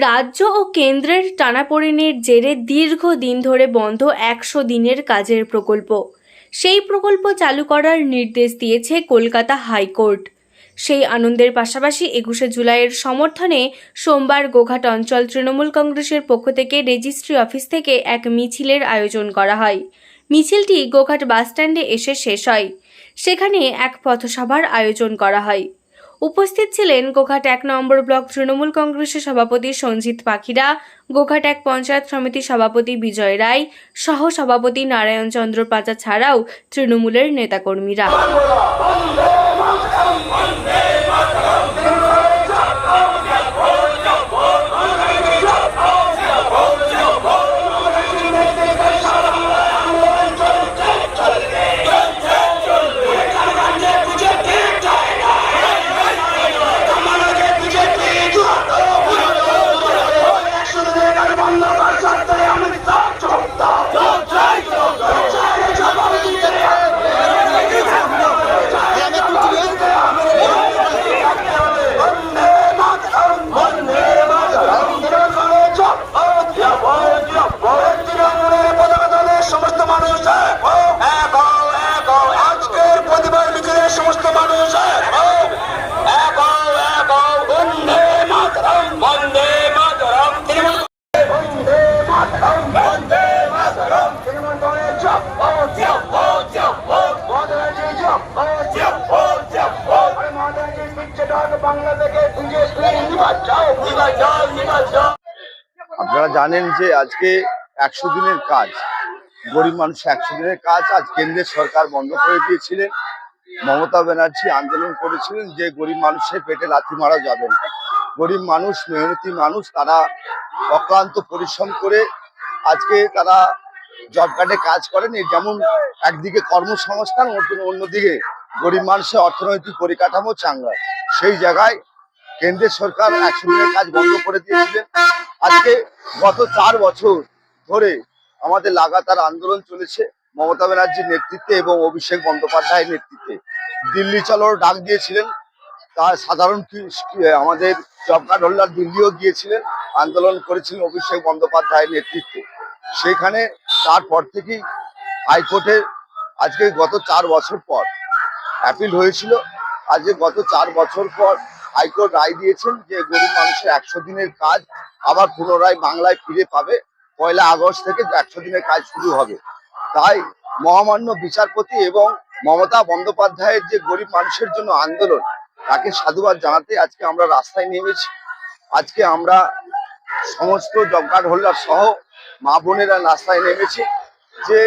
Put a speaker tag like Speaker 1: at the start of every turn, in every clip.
Speaker 1: রাজ্য ও কেন্দ্রের টানাপোড়েনের জেরে দীর্ঘদিন ধরে বন্ধ একশো দিনের কাজের প্রকল্প। সেই প্রকল্প চালু করার নির্দেশ দিয়েছে কলকাতা হাইকোর্ট। সেই আনন্দের পাশাপাশি একুশে জুলাইয়ের সমর্থনে সোমবার গোঘাট অঞ্চল তৃণমূল কংগ্রেসের পক্ষ থেকে রেজিস্ট্রি অফিস থেকে এক মিছিলের আয়োজন করা হয়। মিছিলটি গোঘাট বাসস্ট্যান্ডে এসে শেষ হয়। সেখানে এক পথসভার আয়োজন করা হয়। উপস্থিত ছিলেন গোঘাট এক নম্বর ব্লক তৃণমূল কংগ্রেসের সভাপতি সঞ্জিত পাখিরা, গোঘাট এক পঞ্চায়েত সমিতি সভাপতি বিজয় রায়, সহ সভাপতি নারায়ণ চন্দ্র পাচা ছাড়াও তৃণমূলের নেতাকর্মীরা।
Speaker 2: আপনারা জানেন যে আজকে একশো দিনের কাজ। গরিব মানুষ একশো দিনের কাজ আজ কেন্দ্রের সরকার বন্ধ করে দিয়েছিলেন। মমতা ব্যানার্জি আন্দোলন করেছিলেন যে গরিব মানুষের পেটে লাথি মারা যাবে না। গরিব মানুষ, মেহনতি মানুষ, তারা অক্লান্ত পরিশ্রম করে আজকে তারা জব কার্ডে কাজ করেন যেমন একদিকে কর্মসংস্থান অন্যদিকে গরিব মানুষের অর্থনৈতিক পরিকাঠামো চাঙ্গা। সেই জায়গায় কেন্দ্রের সরকার একশো দিনের কাজ বন্ধ করে দিয়েছিলেন। আজকে গত চার বছর ধরে আমাদের লাগাতার আন্দোলন চলেছে মমতা ব্যানার্জির নেতৃত্বে এবং অভিষেক বন্দ্যোপাধ্যায়ের নেতৃত্বে। দিল্লি চলোর ডাক দিয়েছিলেন, তার সাধারণ আমাদের জব কার্ড হোল্ডার দিল্লিও গিয়েছিলেন, আন্দোলন করেছিলেন অভিষেক বন্দ্যোপাধ্যায়ের নেতৃত্বে। সেখানে তারপর থেকেই হাইকোর্টের আজকে গত চার বছর পর অ্যাপিল হয়েছিল। আজকে গত চার বছর পর হাইকোর্ট রায় দিয়েছেন যে গরিব মানুষের একশো দিনের কাজ আবার পুনরায় বাংলায় ফিরে পাবে। পয়লা আগস্ট থেকে একশো দিনের কাজ শুরু হবে। তাই মহামান্য বিচারপতি এবং মমতা বন্দ্যোপাধ্যায়ের যে গরিব মানুষের জন্য আন্দোলন, তাকে সাধুবাদ জানাতে আজকে আমরা রাস্তায় নেমেছি। আজকে আমরা সমস্ত জব কার্ড হোল্ডার সহ মা বোনেরা রাস্তায় নেমেছি যে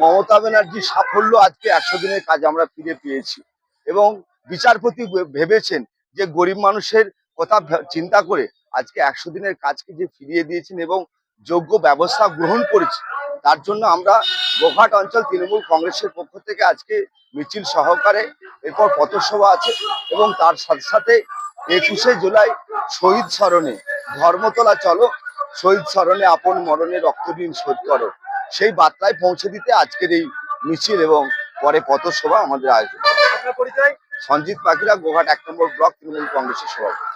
Speaker 2: মমতা ব্যানার্জির সাফল্য আজকে একশো দিনের কাজ আমরা ফিরে পেয়েছি। এবং বিচারপতি ভেবেছেন যে গরিব মানুষের কথা চিন্তা করে আজকে একশো দিনের কাজকে যে ফিরিয়ে দিয়েছেন এবং যোগ্য ব্যবস্থা গ্রহণ করেছে, তার জন্য আমরা গোঘাট অঞ্চল তৃণমূল কংগ্রেসের পক্ষ থেকে আজকে মিছিল সহকারে এরপর পথসভা আছে এবং তার সাথে সাথে একুশে জুলাই শহীদ স্মরণে ধর্মতলা চলো শহীদ স্মরণে আপন মরণে রক্তদিন শোধ করো। সেই বার্তায় পৌঁছে দিতে আজকের এই মিছিল এবং পরে পথসভা আমাদের আয়োজন। সঞ্জিত পাখিরা গোঘাট এক নম্বর ব্লক তৃণমূল কংগ্রেসের সভাপতি।